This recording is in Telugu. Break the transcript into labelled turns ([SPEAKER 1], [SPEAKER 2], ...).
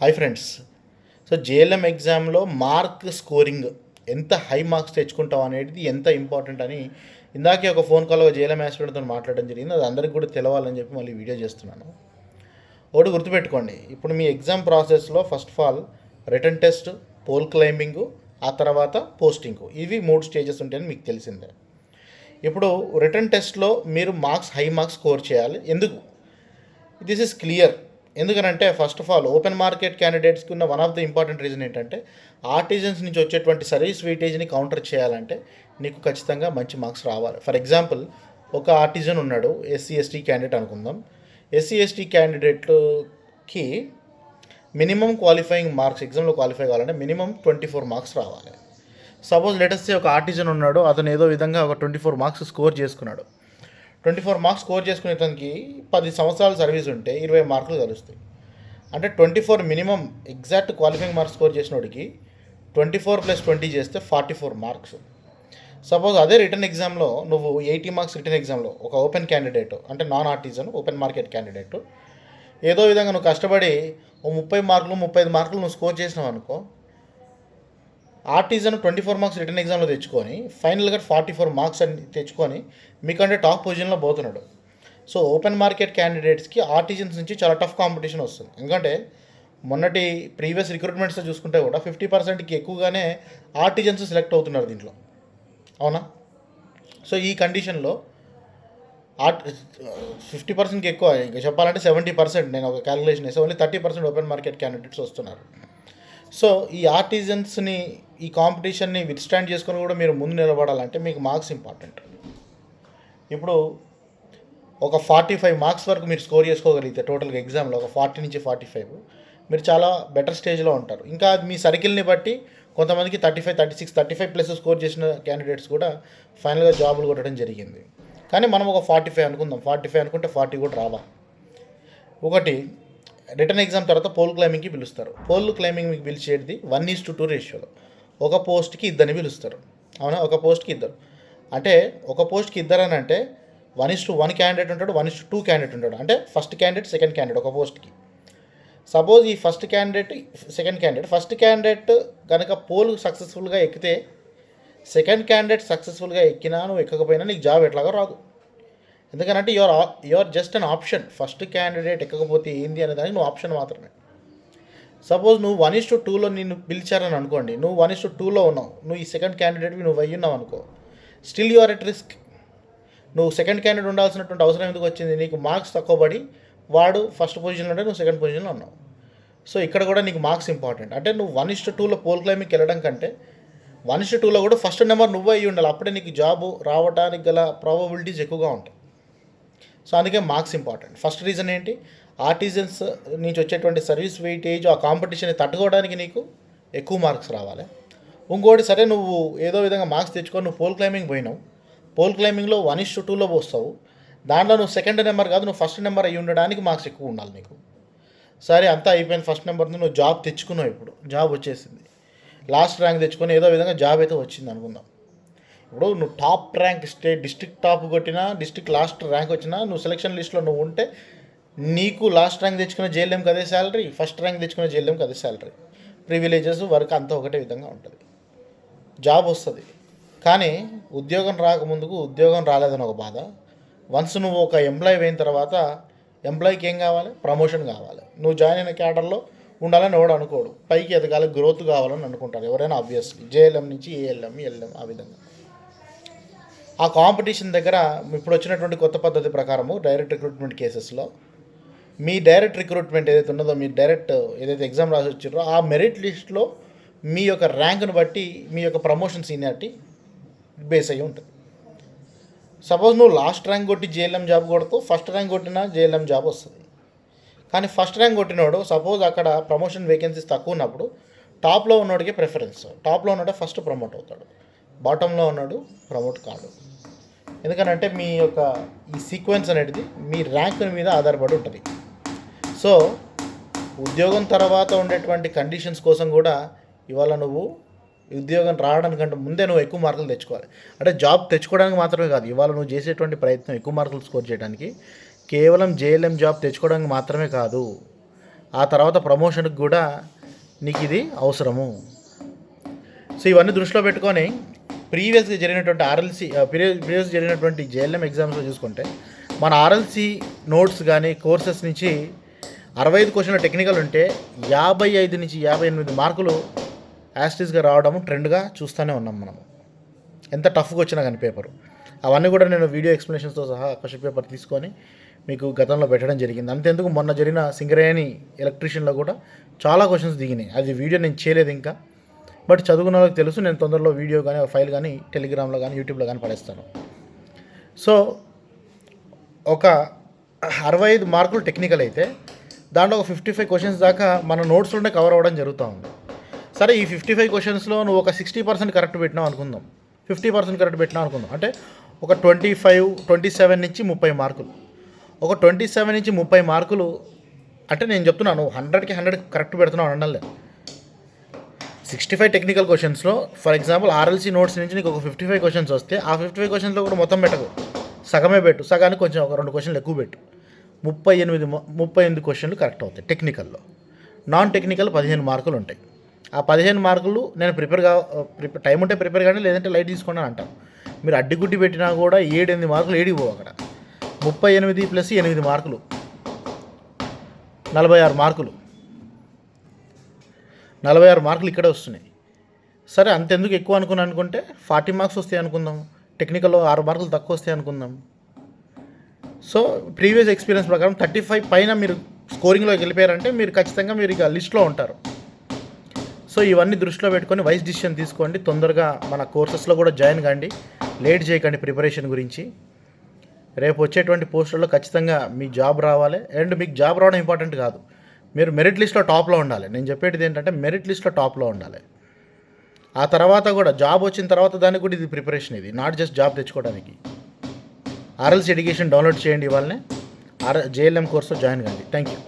[SPEAKER 1] హాయ్ ఫ్రెండ్స్ సో జేఎల్ఎం ఎగ్జామ్లో మార్క్ స్కోరింగ్ ఎంత హై మార్క్స్ తెచ్చుకుంటాం అనేది ఎంత ఇంపార్టెంట్ అని ఇందాకే ఒక ఫోన్ కాల్ జేఎల్ఎం యాస్పిరెంట్తో మాట్లాడడం జరిగింది. అది అందరికీ కూడా తెలవాలని చెప్పి మళ్ళీ వీడియో చేస్తున్నాను. ఒకటి గుర్తుపెట్టుకోండి. ఇప్పుడు మీ ఎగ్జామ్ ప్రాసెస్లో first of all written test pole climbing ఆ తర్వాత పోస్టింగ్ ఇవి మూడు స్టేజెస్ ఉంటాయని మీకు తెలిసిందే. ఇప్పుడు రిటర్న్ టెస్ట్లో మీరు మార్క్స్ హై మార్క్స్ స్కోర్ చేయాలి. ఎందుకు? దిస్ ఇస్ క్లియర్ ఎందుకనంటే first of all open market క్యాండిడేట్స్కి ఉన్న one of the important reason ఏంటంటే ఆర్టిజన్స్ నుంచి వచ్చేటువంటి సర్వీస్ వెయిటేజ్ని కౌంటర్ చేయాలంటే నీకు ఖచ్చితంగా మంచి మార్క్స్ రావాలి. ఫర్ ఎగ్జాంపుల్ ఒక ఆర్టిజన్ ఉన్నాడు ఎస్సీ ఎస్టీ క్యాండిడేట్ అనుకుందాం. ఎస్సీ ఎస్టీ క్యాండిడేట్కి మినిమం క్వాలిఫైయింగ్ మార్క్స్ ఎగ్జామ్లో క్వాలిఫై కావాలంటే మినిమం ట్వంటీ ఫోర్ మార్క్స్ రావాలి సపోజ్ లేటెస్ట్ ఒక ఆర్టిజన్ ఉన్నాడు అతను ఏదో విధంగా ఒక ట్వంటీ ఫోర్ మార్క్స్ స్కోర్ చేసుకున్నాడు. ట్వంటీ ఫోర్ మార్క్స్ స్కోర్ చేసుకునే తనకి పది సంవత్సరాల సర్వీస్ ఉంటే ఇరవై మార్కులు కలుస్తాయి. అంటే twenty four minimum exact qualifying marks score చేసిన వాడికి ట్వంటీ ఫోర్ ప్లస్ ట్వంటీ చేస్తే ఫార్టీ ఫోర్ మార్క్స్. సపోజ్ అదే రిటర్న్ ఎగ్జామ్లో నువ్వు ఎయిటీ మార్క్స్ రిటర్న్ ఎగ్జామ్లో ఒక ఓపెన్ క్యాండిడేట్ అంటే non artisan open market candidate ఏదో విధంగా నువ్వు కష్టపడి ఓ ముప్పై మార్కులు ముప్పై ఐదు మార్కులు నువ్వు స్కోర్ చేసినావు అనుకో artisan twenty four marks written ఎగ్జామ్లో తెచ్చుకొని ఫైనల్గా ఫార్టీ ఫోర్ మార్క్స్ అని తెచ్చుకొని మీకంటే టాప్ పొజిషన్లో పోతున్నాడు. సో ఓపెన్ మార్కెట్ క్యాండిడేట్స్కి ఆర్టిజన్స్ నుంచి చాలా టఫ్ కాంపిటీషన్ వస్తుంది. ఎందుకంటే మొన్నటి ప్రీవియస్ రిక్రూట్మెంట్స్ చూసుకుంటే కూడా ఫిఫ్టీ పర్సెంట్కి ఎక్కువగానే ఆర్టిజన్స్ సెలెక్ట్ అవుతున్నారు దీంట్లో. అవునా? సో ఈ కండిషన్లో ఆర్ట్ ఫిఫ్టీ పర్సెంట్కి ఎక్కువ ఇంకా చెప్పాలంటే సెవెంటీ పర్సెంట్ నేను ఒక క్యాలిక్యులేషన్ వేస్తే only thirty percent open market candidates వస్తున్నారు. సో ఈ ఆర్టిజన్స్ని ఈ కాంపిటీషన్ని విత్స్టాండ్ చేసుకొని కూడా మీరు ముందు నిలబడాలంటే మీకు మార్క్స్ ఇంపార్టెంట్ ఇప్పుడు ఒక ఫార్టీ ఫైవ్ మార్క్స్ వరకు మీరు స్కోర్ చేసుకోగలిగితే టోటల్గా ఎగ్జామ్లో ఒక ఫార్టీ నుంచి ఫార్టీ ఫైవ్ మీరు చాలా బెటర్ స్టేజ్లో ఉంటారు. ఇంకా మీ సర్కిల్ని బట్టి కొంతమందికి thirty five thirty six thirty five plus score చేసిన క్యాండిడేట్స్ కూడా ఫైనల్గా జాబులు కొట్టడం జరిగింది. కానీ మనం ఒక ఫార్టీ ఫైవ్ అనుకుందాం. ఫార్టీ ఫైవ్ అనుకుంటే ఫార్టీ కూడా రావా? ఒకటి రిటర్న్ ఎగ్జామ్ తర్వాత పోల్ క్లైంబింగ్కి పిలుస్తారు. పోల్ క్లైంబింగ్ మీకు పిలిచేది వన్ ఈస్ టు టూ రేషియోలో ఒక పోస్ట్కి ఇద్దరిని పిలుస్తారు. అవునా? ఒక పోస్ట్కి ఇద్దరు. అంటే ఒక పోస్ట్కి ఇద్దరు అని అంటే one is to one candidate ఉంటాడు one is to two candidate ఉంటాడు. అంటే ఫస్ట్ క్యాండిడేట్ సెకండ్ క్యాండిడేట్ ఒక పోస్ట్కి. సపోజ్ ఈ first candidate second candidate first candidate కనుక పోల్ సక్సెస్ఫుల్గా ఎక్కితే సెకండ్ క్యాండిడేట్ సక్సెస్ఫుల్గా ఎక్కినా నువ్వు ఎక్కకపోయినా నీకు జాబ్ ఎట్లాగో రాదు. ఎందుకంటే your your just an option. First candidate ఎక్కకపోతే ఏంది అనే దానికి నువ్వు ఆప్షన్ మాత్రమే. సపోజ్ నువ్వు వన్ ఇస్ టు టూలో నిన్ను పిలిచారని అనుకోండి నువ్వు వన్ ఇస్ టు టూలో ఉన్నావు నువ్వు ఈ సెకండ్ క్యాండిడేట్వి నువ్వు అయ్యి ఉన్నావు అనుకో still you are at risk. నువ్వు సెకండ్ క్యాండిడేట్ ఉండాల్సినటువంటి అవసరం ఎందుకు వచ్చింది? నీకు మార్క్స్ తక్కువ పడి వాడు ఫస్ట్ పొజిషన్లో ఉంటే నువ్వు సెకండ్ పొజిషన్లో ఉన్నావు. సో ఇక్కడ కూడా నీకు మార్క్స్ ఇంపార్టెంట్. అంటే నువ్వు వన్ ఇస్ టు టూలో పోల్ క్లైమింగ్కి వెళ్ళడం కంటే వన్ ఇస్టు టూలో కూడా ఫస్ట్ నెంబర్ నువ్వే అయ్యి ఉండాలి. అప్పుడే నీకు జాబ్ రావడానికి గల ప్రాబబిలిటీస్ ఎక్కువగా ఉంటాయి. సో అందుకే మార్క్స్ ఇంపార్టెంట్. ఫస్ట్ రీజన్ ఏంటి? ఆర్టిజన్స్ నుంచి వచ్చేటువంటి సర్వీస్ వెయిటేజ్ ఆ కాంపిటీషన్ తట్టుకోవడానికి నీకు ఎక్కువ మార్క్స్ రావాలి. ఇంకోటి సరే నువ్వు ఏదో విధంగా మార్క్స్ తెచ్చుకొని నువ్వు పోల్ క్లైంబింగ్ పోయినావు. పోల్ క్లైంబింగ్లో వన్ ఇష్ టు టూలో పోస్తావు. దాంట్లో నువ్వు సెకండ్ నెంబర్ కాదు నువ్వు ఫస్ట్ నెంబర్ అయ్యి ఉండడానికి మార్క్స్ ఎక్కువ ఉండాలి నీకు. సరే అంతా అయిపోయిన ఫస్ట్ నెంబర్ నువ్వు జాబ్ తెచ్చుకున్నావు ఇప్పుడు. జాబ్ వచ్చేసింది. లాస్ట్ ర్యాంక్ తెచ్చుకొని ఏదో విధంగా జాబ్ అయితే వచ్చింది అనుకుందాం. ఇప్పుడు నువ్వు top rank state district top కొట్టినా డిస్ట్రిక్ట్ లాస్ట్ ర్యాంక్ వచ్చినా నువ్వు సెలక్షన్ లిస్ట్లో నువ్వు ఉంటే నీకు లాస్ట్ ర్యాంక్ తెచ్చుకున్న జేఎల్ఎంకి అదే శాలరీ ఫస్ట్ ర్యాంక్ తెచ్చుకున్న జేఎల్ఎంకి అదే శాలరీ ప్రివిలేజెస్ వర్క్ అంతా ఒకటే విధంగా ఉంటుంది. జాబ్ వస్తుంది. కానీ ఉద్యోగం రాకముందుకు ఉద్యోగం రాలేదని ఒక బాధ. వన్స్ నువ్వు ఒక ఎంప్లాయీ అయిన తర్వాత ఎంప్లాయీకి ఏం కావాలి? ప్రమోషన్ కావాలి. నువ్వు జాయిన్ అయిన క్యాడర్లో ఉండాలని ఎవడు అనుకోడు. పైకి ఎదగాలి గ్రోత్ కావాలని అనుకుంటారు ఎవరైనా ఆబ్వియస్లీ జేఎల్ఎం నుంచి ఏఎల్ఎం ఎల్ఎం ఆ విధంగా. ఆ కాంపిటీషన్ దగ్గర ఇప్పుడు వచ్చినటువంటి కొత్త పద్ధతి ప్రకారము డైరెక్ట్ రిక్రూట్మెంట్ కేసెస్లో మీ డైరెక్ట్ రిక్రూట్మెంట్ ఏదైతే ఉన్నదో మీరు డైరెక్ట్ ఏదైతే ఎగ్జామ్ రాసి వచ్చారో ఆ మెరిట్ లిస్ట్లో మీ యొక్క ర్యాంకును బట్టి మీ యొక్క ప్రమోషన్ సీనియారిటీ బేస్ అయ్యి ఉంటుంది. సపోజ్ నువ్వు లాస్ట్ ర్యాంక్ కొట్టి జేఎల్ఎం జాబ్ కొడుతూ ఫస్ట్ ర్యాంక్ కొట్టినా జేఎల్ఎం జాబ్ వస్తుంది. కానీ ఫస్ట్ ర్యాంక్ కొట్టినోడు సపోజ్ అక్కడ ప్రమోషన్ వేకెన్సీస్ తక్కువ ఉన్నప్పుడు టాప్లో ఉన్నోడికి ప్రిఫరెన్స్ టాప్లో ఉన్నాడే ఫస్ట్ ప్రమోట్ అవుతాడు. బాటంలో ఉన్నాడు ప్రమోట్ కాడు. ఎందుకనంటే మీ యొక్క ఈ సీక్వెన్స్ అనేది మీ ర్యాంక్ మీద ఆధారపడి ఉంటుంది. సో ఉద్యోగం తర్వాత ఉండేటువంటి కండిషన్స్ కోసం కూడా ఇవాళ నువ్వు ఉద్యోగం రావడానికంటే ముందే నువ్వు ఎక్కువ మార్కులు తెచ్చుకోవాలి. అంటే జాబ్ తెచ్చుకోవడానికి మాత్రమే కాదు ఇవాళ నువ్వు చేసేటువంటి ప్రయత్నం ఎక్కువ మార్కులు స్కోర్ చేయడానికి కేవలం జేఎల్ఎం జాబ్ తెచ్చుకోవడానికి మాత్రమే కాదు ఆ తర్వాత ప్రమోషన్కి కూడా నీకు ఇది అవసరము. సో ఇవన్నీ దృష్టిలో పెట్టుకొని ప్రీవియస్గా జరిగినటువంటి ఆర్ఎల్సీ ప్రీవియస్ జరిగినటువంటి జేఎల్ఎం ఎగ్జామ్స్లో చూసుకుంటే మన ఆర్ఎల్సీ నోట్స్ కానీ కోర్సెస్ నుంచి అరవై ఐదు క్వశ్చన్ల టెక్నికల్ ఉంటే యాభై ఐదు నుంచి యాభై ఎనిమిది మార్కులు యాస్టీస్గా రావడం ట్రెండ్గా చూస్తూనే ఉన్నాం మనము. ఎంత టఫ్గా వచ్చినా కానీ పేపర్. అవన్నీ కూడా నేను వీడియో ఎక్స్ప్లెనేషన్స్తో సహా క్వశ్చన్ పేపర్ తీసుకొని మీకు గతంలో పెట్టడం జరిగింది. అంతేందుకు మొన్న జరిగిన సింగరేణి ఎలక్ట్రీషియన్లో కూడా చాలా క్వశ్చన్స్ దిగినాయి. అది వీడియో నేను చేయలేదు ఇంకా. బట్ చదువుకున్న వాళ్ళకి తెలుసు నేను తొందరలో వీడియో కానీ ఫైల్ కానీ టెలిగ్రామ్లో కానీ యూట్యూబ్లో కానీ పడేస్తాను. సో ఒక అరవై ఐదు మార్కులు టెక్నికల్ అయితే దాంట్లో ఒక ఫిఫ్టీ ఫైవ్ క్వశ్చన్స్ దాకా మన నోట్స్లోనే కవర్ అవ్వడం జరుగుతూ ఉంది సరే ఈ ఫిఫ్టీ ఫైవ్ క్వశ్చన్స్లో నువ్వు ఒక సిక్స్టీ పర్సెంట్ కరెక్ట్ పెట్టినావు అనుకుందాం. ఫిఫ్టీ పర్సెంట్ కరెక్ట్ పెట్టినావు అనుకుందాం. అంటే ఒక ట్వంటీ ఫైవ్ ట్వంటీ సెవెన్ నుంచి ముప్పై మార్కులు. ఒక ట్వంటీ సెవెన్ నుంచి ముప్పై మార్కులు అంటే నేను చెప్తున్నాను హండ్రెడ్కి హండ్రెడ్ కరెక్ట్ పెడుతున్నావు అనడం సిక్స్టీ ఫైవ్ టెక్నికల్ క్వశ్చన్స్లో ఫర్ ఎగ్జాంపుల్ ఆర్ఎల్సీ నోట్స్ నుంచి నీకు ఒక ఫిఫ్టీ ఫైవ్ క్వశ్చన్స్ వస్తే ఆ ఫిఫ్టీ ఫైవ్ క్వశ్చన్స్లో కూడా మొత్తం పెట్టకు. సగమే పెట్టు. సగానికి కొంచెం ఒక రెండు క్వశ్చన్లు ఎక్కువ పెట్టు. ముప్పై ఎనిమిది ముప్పై ఎనిమిది క్వశ్చన్లు కరెక్ట్ అవుతాయి టెక్నికల్లో నాన్ టెక్నికల్ పదిహేను మార్కులు ఉంటాయి. ఆ పదిహేను మార్కులు నేను ప్రిపేర్ కా ప్రిపేర్ టైం ఉంటే ప్రిపేర్ కానీ లేదంటే లైట్ తీసుకోండి అని అంటాను మీరు అడ్డిగుడ్డి పెట్టినా కూడా ఏడు ఎనిమిది మార్కులు ఏడిపోవు అక్కడ. ముప్పై ఎనిమిది ప్లస్ ఎనిమిది మార్కులు. నలభై ఆరు మార్కులు. నలభై ఆరు మార్కులు ఇక్కడే వస్తున్నాయి. సరే అంతెందుకు ఎక్కువ అనుకున్నాను అనుకుంటే ఫార్టీ మార్క్స్ వస్తాయి అనుకుందాం. టెక్నికల్లో ఆరు మార్కులు తక్కువ వస్తాయి అనుకుందాం. సో ప్రీవియస్ ఎక్స్పీరియన్స్ ప్రకారం థర్టీ ఫైవ్ పైన మీరు స్కోరింగ్లోకి వెళ్ళిపోయారంటే మీరు ఖచ్చితంగా మీరు ఇక లిస్ట్లో ఉంటారు. సో ఇవన్నీ దృష్టిలో పెట్టుకొని వైస్ డిసిషన్ తీసుకోండి. తొందరగా మన కోర్సెస్లో కూడా జాయిన్ కాండి. లేట్ చేయకండి ప్రిపరేషన్ గురించి. రేపు వచ్చేటువంటి పోస్టుల్లో ఖచ్చితంగా మీ జాబ్ రావాలి. అండ్ మీకు జాబ్ రావడం ఇంపార్టెంట్ కాదు. మీరు మెరిట్ లిస్ట్లో టాప్లో ఉండాలి. నేను చెప్పేది ఏంటంటే మెరిట్ లిస్ట్లో టాప్లో ఉండాలి. ఆ తర్వాత కూడా జాబ్ వచ్చిన తర్వాత దానికి కూడా ఇది ప్రిపరేషన్ ఇది. నాట్ జస్ట్ జాబ్ తెచ్చుకోవడానికి. ఆర్ఎల్స్ ఎడ్యుకేషన్ డౌన్లోడ్ చేయండి ఇవాళనే. ఆర్ జేఎల్ఎం కోర్సులో జాయిన్ కండి. Thank you